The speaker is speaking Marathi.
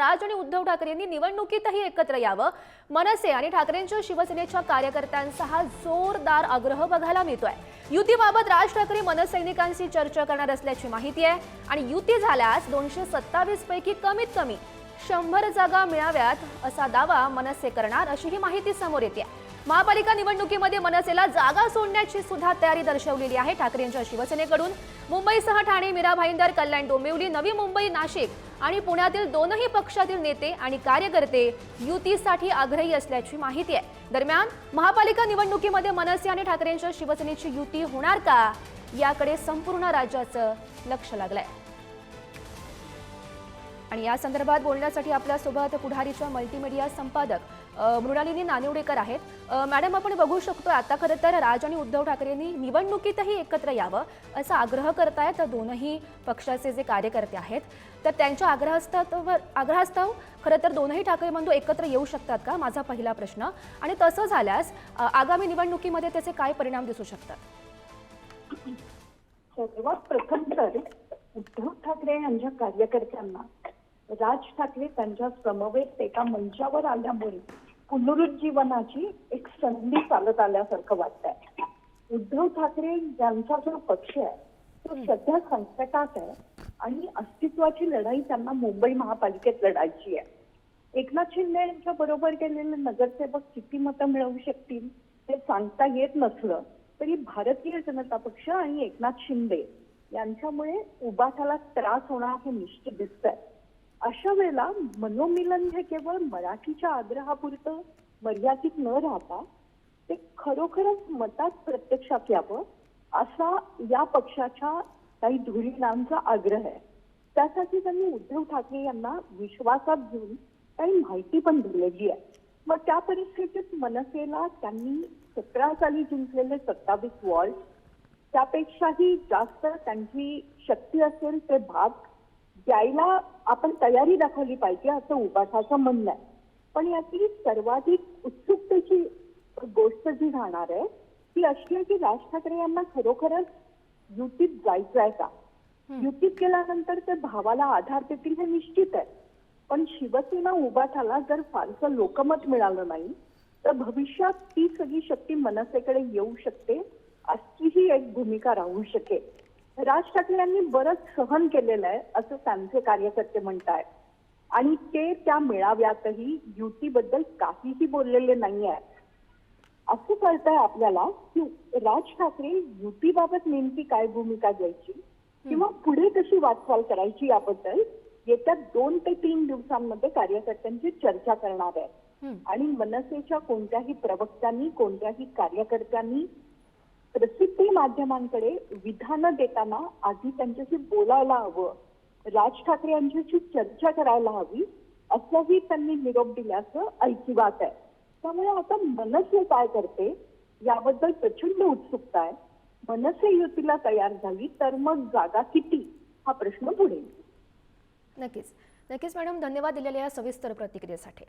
राज आणि उद्धव ठाकरे यांनी निवडणुकीतही एकत्र यावं. मनसे आणि ठाकरेंच्या शिवसेनेच्या कार्यकर्त्यांचा हा जोरदार आग्रह बघायला मिळतोय. युतीबाबत राज ठाकरे मनसैनिकांशी चर्चा करणार असल्याची माहिती आहे आणि युती झाल्यास दोनशे सत्तावीस पैकी कमीत कमी शंभर जागा मिळाव्यात असा दावा मनसे करणार अशी ही माहिती समोर येते महापालिका निवडणुकीमध्ये मनसेला जागा सोडण्याची सुद्धा तयारी दर्शवलेली आहे. ठाकरे यांच्या शिवसेनेकडून मुंबईसह ठाणे मीरा भाईंदर कल्याण डोंबिवली नवी मुंबई नाशिक आणि पुण्यातील दोनही पक्षातील नेते आणि कार्यकर्ते युतीसाठी आग्रही असल्याची माहिती आहे. दरम्यान महापालिका निवडणुकीमध्ये मनसे आणि ठाकरेंच्या शिवसेनेची युती होणार का? याकडे संपूर्ण राज्याचं लक्ष लागलंय. आणि या संदर्भात बोलण्यासाठी आपल्यासोबत पुढारीच्या मल्टीमीडिया संपादक मृणालिनी नानिवडेकर आहेत. मॅडम आपण बघू शकतो आता खरं तर राज आणि उद्धव ठाकरेंनी निवडणुकीतही एकत्र यावं असा आग्रह करतायत. दोनही पक्षाचे जे कार्यकर्ते आहेत तर त्यांच्या आग्रहास्तव आग्रहास्तव खरं तर दोनही ठाकरे बंधू एकत्र येऊ शकतात का? माझा पहिला प्रश्न. आणि तसं झाल्यास आगामी निवडणुकीमध्ये त्याचे काय परिणाम दिसू शकतात? हो, सर्वात प्रथम तर उद्धव ठाकरे यांच्या कार्यकर्त्यांना राज ठाकरे त्यांच्या समवेत एका मंचावर आल्यामुळे पुनरुज्जीवनाची एक संधी चालत आल्यासारखं वाटतंय. उद्धव ठाकरे यांचा जो पक्ष आहे तो सध्या संकटात आहे आणि अस्तित्वाची लढाई त्यांना मुंबई महापालिकेत लढायची आहे. एकनाथ शिंदे यांच्या बरोबर गेलेले नगरसेवक किती मतं मिळवू शकतील हे सांगता येत नसलं तरी भारतीय जनता पक्ष आणि एकनाथ शिंदे यांच्यामुळे उबाठाला त्रास होणार हे निश्चित दिसतंय. अशा वेळेला मनोमिलन हे केवळ मराठीच्या आग्रहापुरतं मर्यादित न राहता ते खरोखरच मतात प्रत्यक्षात यावं असा या पक्षाच्या काही धुरीणांचा आग्रह आहे. त्यासाठी त्यांनी उद्धव ठाकरे यांना विश्वासात घेऊन काही माहिती पण दिलेली आहे. मग त्या परिस्थितीत मनसेला त्यांनी सतरा साली जिंकलेले सत्तावीस वॉर्ड त्यापेक्षाही जास्त त्यांची शक्ती असेल ते भाग द्यायला आपण तयारी दाखवली पाहिजे असं उपासाचं म्हणणं आहे. पण यातली सर्वाधिक उत्सुकतेची गोष्ट जी राहणार आहे ती अशी आहे की राज ठाकरे यांना खरोखरच युतीत जायचं आहे का युतीत गेल्यानंतर ते भावाला आधार देतील हे निश्चित आहे. पण शिवसेना उभाठाला जर फारसं लोकमत मिळालं नाही तर भविष्यात ती सगळी शक्ती मनसेकडे येऊ शकते अशीही एक भूमिका राहू शकेल. राज ठाकरे यांनी बरंच सहन केलेलं आहे असं त्यांचे कार्यकर्ते म्हणतायत. आणि ते त्या मेळाव्यातही युतीबद्दल काहीही बोललेले नाही आहे असं कळतंय आपल्याला की राज ठाकरे युतीबाबत नेमकी काय भूमिका घ्यायची किंवा पुढे कशी वाटचाल करायची याबद्दल येत्या दोन ते तीन दिवसांमध्ये कार्यकर्त्यांची चर्चा करणार आहे. आणि मनसेच्या कोणत्याही प्रवक्त्यांनी कोणत्याही कार्यकर्त्यांनी प्रसिद्धी माध्यमांकडे विधानं देताना आधी त्यांच्याशी बोलायला हवं. राज ठाकरे यांच्याशी चर्चा करायला हवी असंही त्यांनी निरोप दिल्याचं ऐकिवात आहे. त्यामुळे आता मनसे काय करते? याबद्दल प्रचंड उत्सुकता आहे. मनसे युतीला तयार झाली तर मग जागा किती? हा प्रश्न पुढे नक्कीच. नक्कीच मॅडम धन्यवाद दिलेल्या या सविस्तर प्रतिक्रियेसाठी.